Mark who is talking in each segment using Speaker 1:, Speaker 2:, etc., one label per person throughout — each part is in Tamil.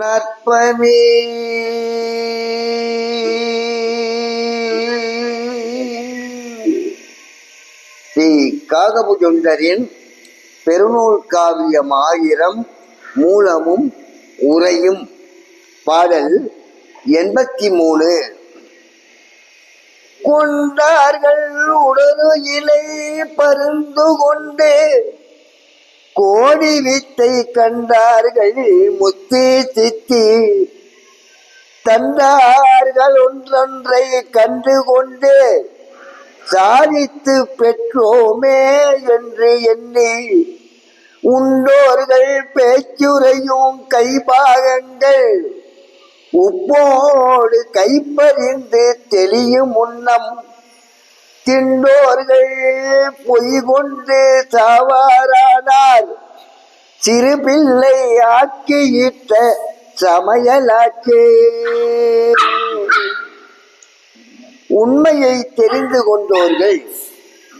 Speaker 1: நற்பமே. ஸ்ரீ காகபுஜுந்தரின் பெருநூல் காவியம் ஆயிரம் மூலமும் உரையும் பாடல் எண்பத்தி மூணு. கொண்டார்கள் உடனு இலை பருந்து கொண்டு கோடி வீட்டை கண்டார்கள் முத்தி சித்தி. தந்தார்கள் ஒன்றொன்றை கண்டு கொண்டு சாதித்து பெற்றோமே என்று எண்ணி உண்டோர்கள் பேச்சுரையும் கைபாகங்கள். உப்போடு கைப்பறிந்து தெளியும் முன்னம் திண்டோர்கள் பொய் கொண்டு சாவாரானார் சிறு பிள்ளை ஆக்கியிட்ட சமையலாக்கே. உண்மையை தெரிந்து கொண்டோர்கள்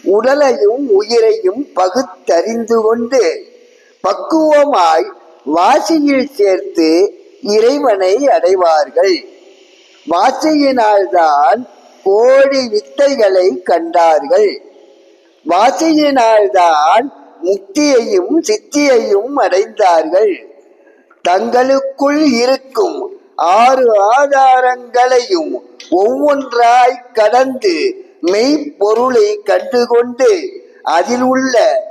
Speaker 1: உடலையும் உயிரையும் பகுத்தறிந்து கொண்டு பக்குவமாய் வாசியில் சேர்த்து இறைவனை அடைவார்கள். வாசையினால்தான் கோடி வித்தைகளை கண்டார்கள். வாசியினால்தான் முக்தியையும் சித்தியையும் அடைந்தார்கள். தங்களுக்குள் இருக்கும் ஆறு ஆதாரங்களையும் ஒவ்வொன்றாய் கடந்து மெய்ப்பொருளை கண்டுகொண்டு அதில் உள்ள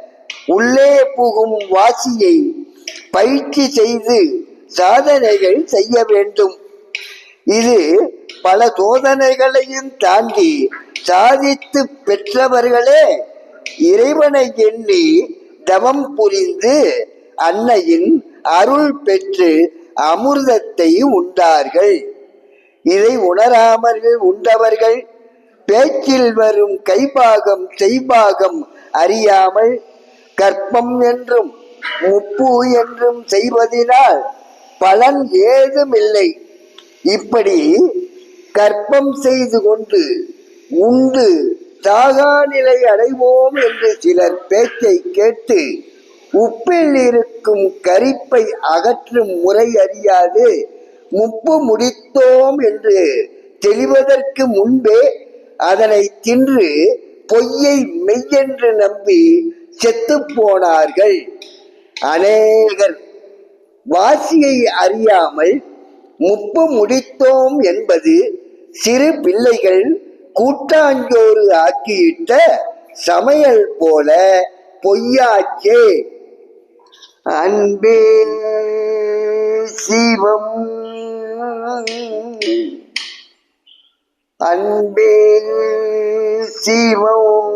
Speaker 1: உள்ளே புகும் வாசியை பயிற்சி செய்து சாதனைகள் செய்ய வேண்டும். இது பல சோதனைகளையும் தாண்டி சாதித்து பெற்றவர்களே இறைவனை எண்ணி தவம் புரிந்து அன்னையின் அருள் பெற்று அமிர்தத்தை உண்டார்கள். இதை உணராமல் உண்டவர்கள் பேச்சில் வரும் கைபாகம் செய்பாகம் அறியாமல் கற்பம் என்றும் முப்பு என்றும் செய்வதினால் பலன் ஏதுமில்லை. இப்படி கற்பம் செய்து கொண்டு உண்டு தாகா நிலை அடைவோம் என்று சிலர் பேச்சை கேட்டு உப்பில் இருக்கும் கரிப்பை அகற்றும் முறை அறியாது. முப்பு முடித்தோம் என்று தெளிவதற்கு முன்பே அதனை தின்று பொய்யை மெய்யென்று நம்பி செத்து போனார்கள். அநேகர் வாசியை அறியாமல் முப்பு முடித்தோம் என்பது சிறு பிள்ளைகள் கூட்டாஞ்சோறு ஆக்கியிட்ட சமையல் போல பொய்யாச்சே. அன்பே சிவம். அன்பே சிவம்.